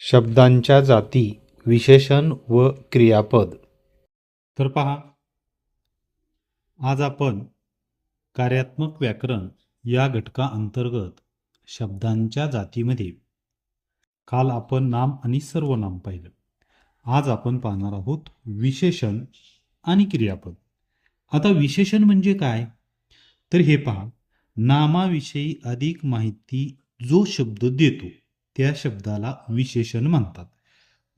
शब्दांच्या जाती विशेषण व क्रियापद. तर पहा आज आपण कार्यात्मक व्याकरण या घटका अंतर्गत शब्दांच्या जातीमध्ये काल आपण नाम आणि सर्वनाम पाहिलं. आज आपण पाहणार आहोत विशेषण आणि क्रियापद. आता विशेषण म्हणजे काय? तर हे पहा नामाविषयी अधिक माहिती जो शब्द देतो. त्या शब्दाला विशेषण म्हणतात.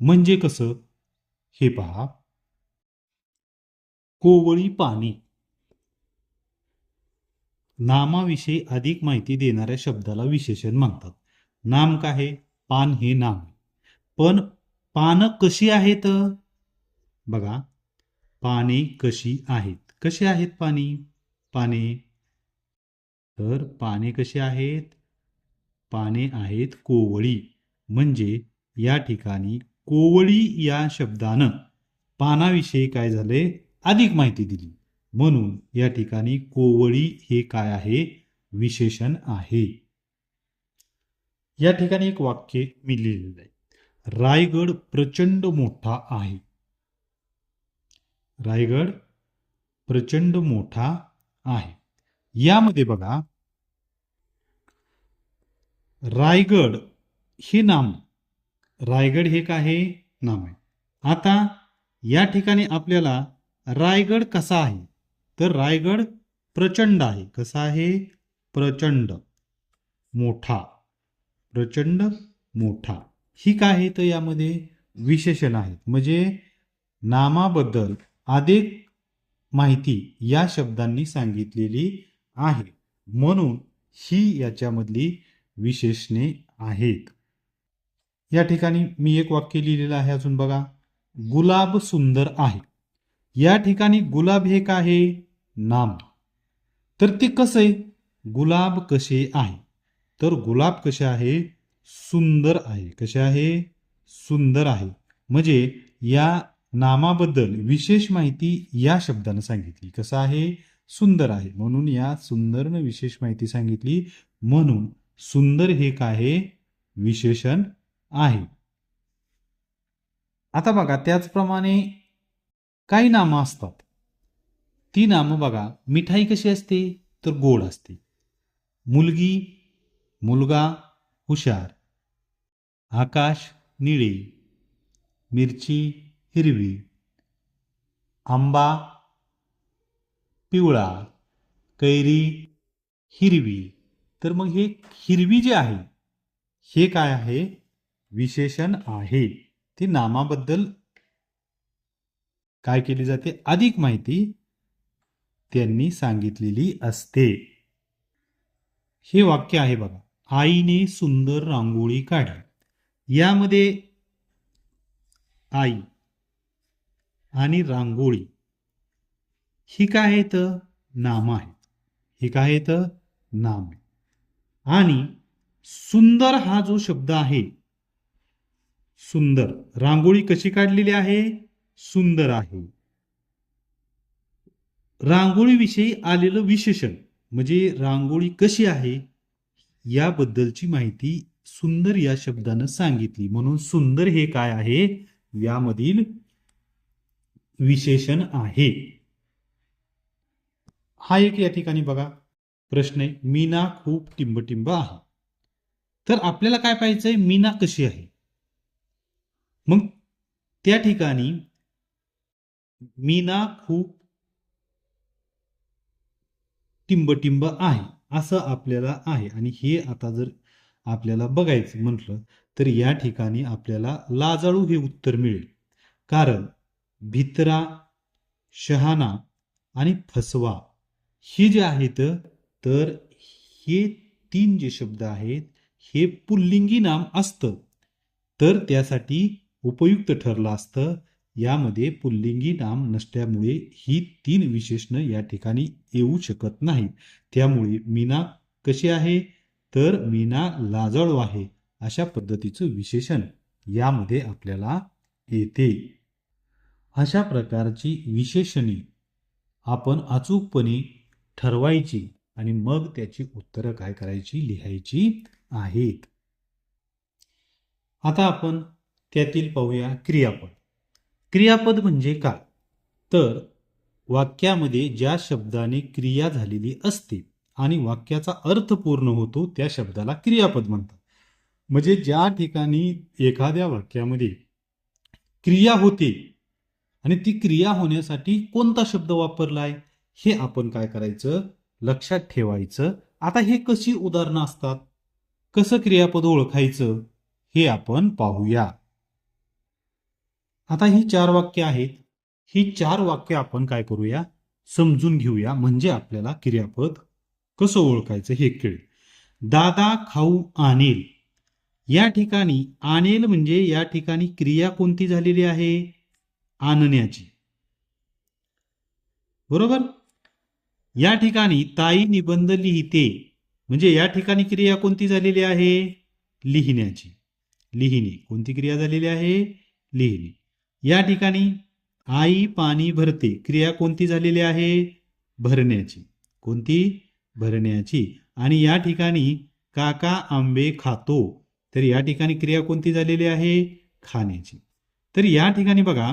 म्हणजे कसं? हे पहा. कोवळी पाणी. नामाविषयी अधिक माहिती देणाऱ्या शब्दाला विशेषण म्हणतात. नाम काय आहे? पान हे नाम. पण पानं कशी आहेत? बघा. पाने कशी आहेत? कशी आहेत पाणी? पाने. तर पाने कशी आहेत? पाने आहेत कोवळी. म्हणजे या ठिकाणी कोवळी या शब्दानं पानाविषयी काय झाले? अधिक माहिती दिली. म्हणून या ठिकाणी कोवळी हे काय आहे? विशेषण आहे. या ठिकाणी एक वाक्य मी लिहिलेलं आहे. रायगड प्रचंड मोठा आहे. रायगड प्रचंड मोठा आहे. यामध्ये बघा रायगड हे नाम. रायगड हे काय आहे नाम आहे. आता या ठिकाणी आपल्याला रायगड कसा आहे? तर रायगड प्रचंड आहे. कसा आहे? प्रचंड. मोठा. प्रचंड मोठा. ही काय आहे तर यामध्ये? विशेषण आहेत. म्हणजे नामाबद्दल अधिक माहिती या शब्दांनी सांगितलेली आहे. म्हणून ही याच्यामधली विशेषणे आहेत. या ठिकाणी मी एक वाक्य लिहिलेलं आहे अजून बघा. गुलाब सुंदर आहे. या ठिकाणी गुलाब हे काय आहे? नाम. तर ते कसं आहे? गुलाब कसे आहे? तर गुलाब कसे आहे? सुंदर आहे. कसे आहे? सुंदर आहे. म्हणजे या नामाबद्दल विशेष माहिती या शब्दानं सांगितली. कसं आहे? सुंदर आहे. म्हणून या सुंदरनं विशेष माहिती सांगितली. म्हणून सुंदर हे काय विशेषण आहे. आता बघा त्याचप्रमाणे काही नामं असतात. ती नामं बघा मिठाई कशी असते? तर गोड असते. मुलगी मुलगा हुशार. आकाश निळे. मिरची हिरवी. आंबा पिवळा. कैरी हिरवी. तर मग हे हिरवी जे आहे हे काय आहे? विशेषण आहे. ते नामाबद्दल काय केली जाते? अधिक माहिती त्यांनी सांगितलेली असते. हे वाक्य आहे बघा. आईने सुंदर रांगोळी काढली. यामध्ये आई आणि रांगोळी ही काय आहेत? नाम आहेत. ही काय आहेत? नाम आहे आणि सुंदर हा जो शब्द आहे सुंदर रांगोळी कशी काढलेली आहे? सुंदर आहे. रांगोळीविषयी आलेलं विशेषण म्हणजे रांगोळी कशी आहे याबद्दलची माहिती सुंदर या शब्दानं सांगितली. म्हणून सुंदर हे काय आहे? यामधील विशेषण आहे. हा एक या ठिकाणी बघा. प्रश्न आहे मीना खूप टिंबटिंब आहे. तर आपल्याला काय पाहिजे मीना कशी आहे? मग त्या ठिकाणी मीना खूप टिंबटिंब आहे असं आपल्याला आहे. आणि हे आता जर आपल्याला बघायचं म्हटलं तर या ठिकाणी आपल्याला लाजाळू हे उत्तर मिळेल. कारण भित्रा शहाणा आणि फसवा हे जे आहेत तर हे तीन जे शब्द आहेत हे पुल्लिंगी नाम असतं. तर त्यासाठी उपयुक्त ठरलं असतं. यामध्ये पुल्लिंगी नाम नसल्यामुळे ही तीन विशेषणं या ठिकाणी येऊ शकत नाहीत. त्यामुळे मीना कशी आहे? तर मीना लाजळू आहे अशा पद्धतीचं विशेषण यामध्ये आपल्याला येते. अशा प्रकारची विशेषणे आपण अचूकपणे ठरवायची. आणि मग त्याची उत्तरं काय करायची? लिहायची आहेत. आता आपण त्यातील पाहूया क्रियापद. क्रियापद म्हणजे काय? तर वाक्यामध्ये ज्या शब्दाने क्रिया झालेली असते आणि वाक्याचा अर्थ पूर्ण होतो त्या शब्दाला क्रियापद म्हणतात. म्हणजे ज्या ठिकाणी एखाद्या वाक्यामध्ये क्रिया होते आणि ती क्रिया होण्यासाठी कोणता शब्द वापरला आहे हे आपण काय करायचं? लक्षात ठेवायचं. आता हे कशी उदाहरणं असतात? कसं क्रियापद ओळखायचं? हे आपण पाहूया. आता ही चार वाक्य आहेत. ही चार वाक्य आपण काय करूया? समजून घेऊया. म्हणजे आपल्याला क्रियापद कसं ओळखायचं हे कळेल. दादा खाऊ आणेल. या ठिकाणी आणेल म्हणजे या ठिकाणी क्रिया कोणती झालेली आहे? आणण्याची. बरोबर? या ठिकाणी ताई निबंध लिहिते. म्हणजे या ठिकाणी क्रिया कोणती झालेली आहे? लिहिण्याची. लिहिणे. कोणती क्रिया झालेली आहे? लिहिणे. या ठिकाणी आई पाणी भरते. क्रिया कोणती झालेली आहे? भरण्याची. कोणती? भरण्याची. आणि या ठिकाणी काका आंबे खातो. तर या ठिकाणी क्रिया कोणती झालेली आहे? खाण्याची. तर या ठिकाणी बघा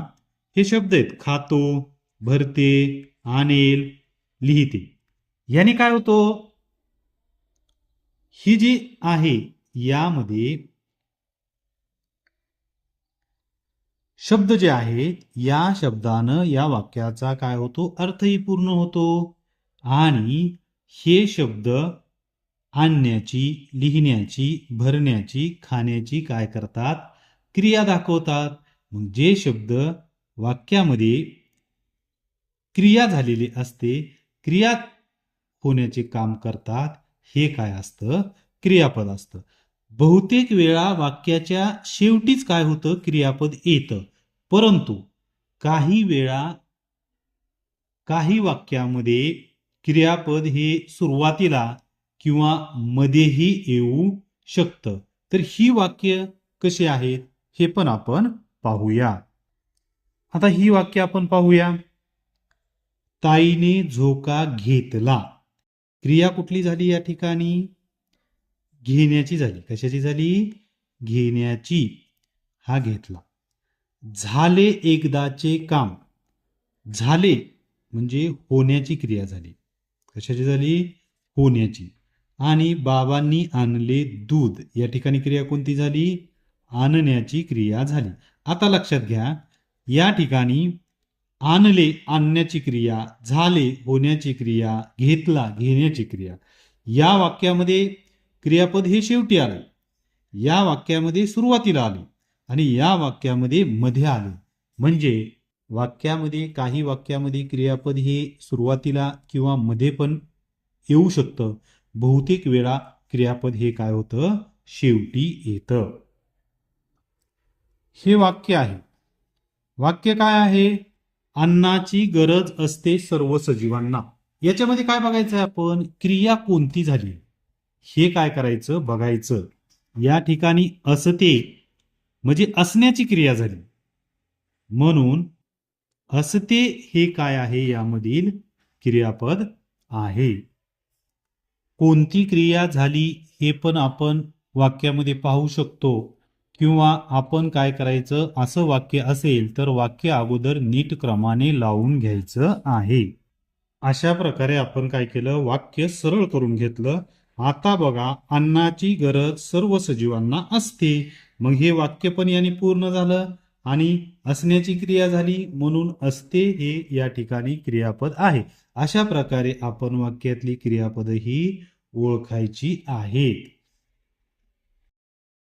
हे शब्द आहेत. खातो भरते आणेल लिहिते. याने काय होतो? ही जी आहे यामध्ये शब्द जे आहेत या शब्दानं या वाक्याचा काय होतो? अर्थही पूर्ण होतो. आणि हे शब्द आणण्याची लिहिण्याची भरण्याची खाण्याची काय करतात? क्रिया दाखवतात. मग जे शब्द वाक्यामध्ये क्रिया झालेली असते क्रिया होण्याचे काम करतात हे काय असतं? क्रियापद असतं. बहुतेक वेळा वाक्याच्या शेवटीच काय होतं? क्रियापद येतं. परंतु काही वेळा काही वाक्यामध्ये क्रियापद हे सुरुवातीला किंवा मध्येही येऊ शकतं. तर ही वाक्य कशी आहेत? हे पण आपण पाहूया. आता ही वाक्य आपण पाहूया. ताईने झोका घेतला. क्रिया कुठली झाली या ठिकाणी? घेण्याची झाली. कशाची झाली? घेण्याची. हा घेतला. झाले एकदाचे काम. झाले म्हणजे होण्याची क्रिया झाली. कशाची झाली? होण्याची. आणि बाबांनी आणले दूध. या ठिकाणी क्रिया कोणती झाली? आणण्याची क्रिया झाली. आता लक्षात घ्या या ठिकाणी आणले आणण्याची क्रिया झाले होण्याची क्रिया घेतला घेण्याची क्रिया. या वाक्यामध्ये क्रियापद हे शेवटी आले. या वाक्यामध्ये सुरुवातीला आले आणि या वाक्यामध्ये मध्ये आले. म्हणजे वाक्यामध्ये काही वाक्यामध्ये क्रियापद हे सुरुवातीला किंवा मध्ये पण येऊ शकतं. बहुतेक वेळा क्रियापद हे काय होतं? शेवटी येतं. हे वाक्य आहे. वाक्य काय आहे? अन्नाची गरज असते सर्व सजीवांना. याच्यामध्ये काय बघायचं आहे आपण? क्रिया कोणती झाली? हे काय करायचं? बघायचं. या ठिकाणी असते म्हणजे असण्याची क्रिया झाली. म्हणून असते हे काय आहे? यामधील क्रियापद आहे. कोणती क्रिया झाली? हे पण आपण वाक्यामध्ये पाहू शकतो. किंवा आपण काय करायचं? असं वाक्य असेल तर वाक्य अगोदर नीट क्रमाने लावून घ्यायचं आहे. अशा प्रकारे आपण काय केलं? वाक्य सरळ करून घेतलं. आता बघा अन्नाची गरज सर्व सजीवांना असते. मग हे वाक्य पण याने पूर्ण झालं आणि असण्याची क्रिया झाली. म्हणून असते हे या ठिकाणी क्रियापद आहे. अशा प्रकारे आपण वाक्यातली क्रियापद ही ओळखायची आहेत.